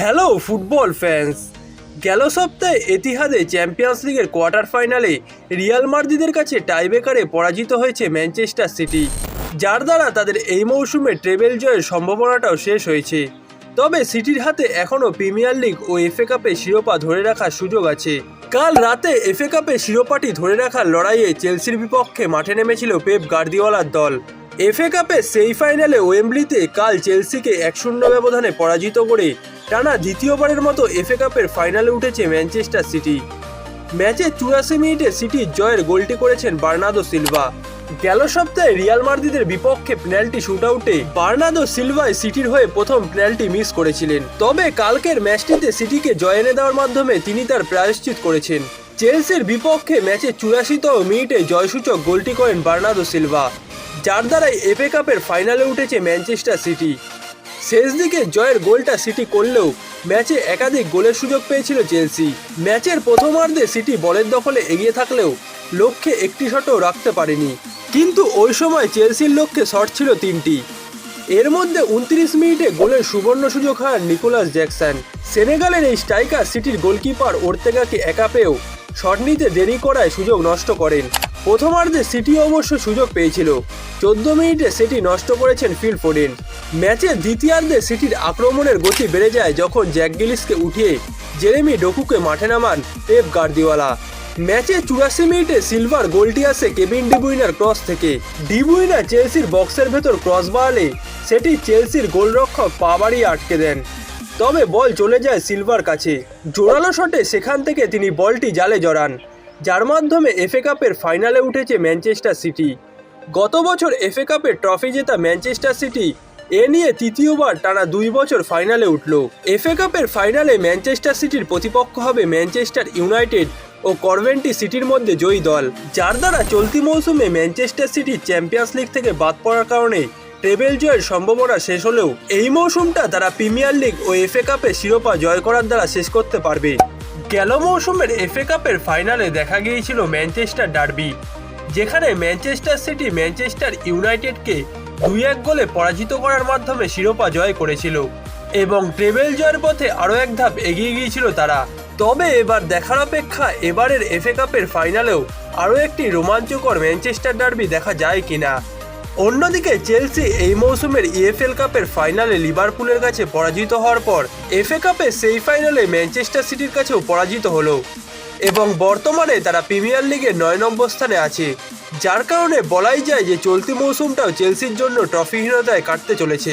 Hello football fans. গেল সপ্তাহে এতিহাদে চ্যাম্পিয়ন্স লিগের কোয়ার্টার ফাইনালে রিয়াল মার্দিদের কাছে টাইবেকারে পরাজিত হয়েছে ম্যানচেস্টার সিটি, যার দ্বারা তাদের এই মৌসুমে ট্রেবেল জয়ের সম্ভাবনাটাও শেষ হয়েছে। তবে সিটির হাতে এখনও প্রিমিয়ার লিগ ও এফএ কাপে শিরোপা ধরে রাখার সুযোগ আছে। কাল রাতে এফএ কাপে শিরোপাটি ধরে রাখার লড়াইয়ে চেলসির বিপক্ষে মাঠে নেমেছিল পেপ গার্দিওয়ালার দল। এফএ কাপে সেই ফাইনালে ওয়েম্বলিতে কাল চেলসিকে এক শূন্য ব্যবধানে পরাজিত করে টানা দ্বিতীয়বারের মতো এফএ কাপের ফাইনালে উঠেছে ম্যানচেস্টার সিটি। ম্যাচে চুরাশি মিনিটে সিটি জয়ের গোলটি করেছেন বার্নাদো সিলভা। গেল সপ্তাহে রিয়াল মার্দিদের বিপক্ষে পেনাল্টি শুটআউটে বার্নাদো সিলভায় সিটির হয়ে প্রথম পেনাল্টি মিস করেছিলেন। তবে কালকের ম্যাচটিতে সিটিকে জয় এনে দেওয়ার মাধ্যমে তিনি তার প্রায়শ্চিত করেছেন। চেলসির বিপক্ষে ম্যাচে চুরাশিতম মিনিটে জয়সূচক গোলটি করেন বার্নাদো সিলভা। যার দ্বারাই এফএ কাপের ফাইনালে উঠেছে ম্যানচেস্টার সিটি। শেষ দিকে জয়ের গোলটা সিটি করলেও ম্যাচে একাধিক গোলের সুযোগ পেয়েছিল চেলসি। ম্যাচের প্রথমার্ধে সিটি বলের দখলে এগিয়ে থাকলেও লক্ষ্যে একটি শটও রাখতে পারেনি। কিন্তু ওই সময় চেলসির লক্ষ্যে শট ছিল তিনটি। এর মধ্যে উনত্রিশ মিনিটে গোলের সুবর্ণ সুযোগ হারান নিকোলাস জ্যাকসন। সেনেগালের এই স্ট্রাইকার সিটির গোলকিপার ওর্তেগাকে একা পেয়েও শট নিতে দেরি করায় সুযোগ নষ্ট করেন। প্রথমার্ধে সিটি অবশ্য সুযোগ পেয়েছিল। চোদ্দ মিনিটে সেটি নষ্ট করেছেন ফিল ফোডেন ম্যাচের দ্বিতীয়ার্ধে সিটির আক্রমণের গতি বেড়ে যায় যখন জ্যাক গিলিসকে উঠিয়ে জেরেমি ডোকুকে মাঠে নামান পেপ গার্দিওয়ালা। ম্যাচে চুরাশি মিনিটে সিলভার গোলটি আসে কেভিন ডিবুইনার ক্রস থেকে। ডিবুইনা চেলসির বক্সের ভেতর ক্রস বাড়ালে সেটি চেলসির গোলরক্ষক পা আটকে দেন। তবে বল চলে যায় সিলভার কাছে। জোরালো শটে সেখান থেকে তিনি বলটি জালে জড়ান। যার মাধ্যমে এফএ কাপের ফাইনালে উঠেছে ম্যানচেস্টার সিটি। গত বছর এফএ কাপের ট্রফি জেতা ম্যানচেস্টার সিটি, এ নিয়ে তৃতীয়বার টানা দুই বছর ফাইনালে উঠল। এফএ কাপের ফাইনালে ম্যানচেস্টার সিটির প্রতিপক্ষ হবে ম্যানচেস্টার ইউনাইটেড ও করভেন্টি সিটির মধ্যে জয়ী দল। যার দ্বারা চলতি মৌসুমে ম্যানচেস্টার সিটি চ্যাম্পিয়ন্স লিগ থেকে বাদ পড়ার কারণে টেবিল জয়ের সম্ভাবনা শেষ হলেও এই মৌসুমটা তারা প্রিমিয়ার লিগ ও এফএ কাপে শিরোপা জয় করার দ্বারা শেষ করতে পারবে। গেল মৌসুমের এফএ কাপের ফাইনালে দেখা গিয়েছিল ম্যানচেস্টার ডার্বি, যেখানে ম্যানচেস্টার সিটি ম্যানচেস্টার ইউনাইটেডকে দুই এক গোলে পরাজিত করার মাধ্যমে শিরোপা জয় করেছিল এবং টেবিল জয়ের পথে আরও এক ধাপ এগিয়ে গিয়েছিল তারা। তবে এবার দেখার অপেক্ষা এবারের এফএ কাপের ফাইনালেও আরও একটি রোমাঞ্চকর ম্যানচেস্টার ডার্বি দেখা যায় কিনা। অন্যদিকে চেলসি এই মৌসুমের ইএফএল কাপের ফাইনালে লিভারপুলের কাছে পরাজিত হওয়ার পর এফএ কাপে সেই ফাইনালে ম্যানচেস্টার সিটির কাছেও পরাজিত হল। এবং বর্তমানে তারা প্রিমিয়ার লিগে নয় নম্বর স্থানে আছে, যার কারণে বলাই যায় যে চলতি মৌসুমটাও চেলসির জন্য ট্রফিহীনতায় কাটতে চলেছে।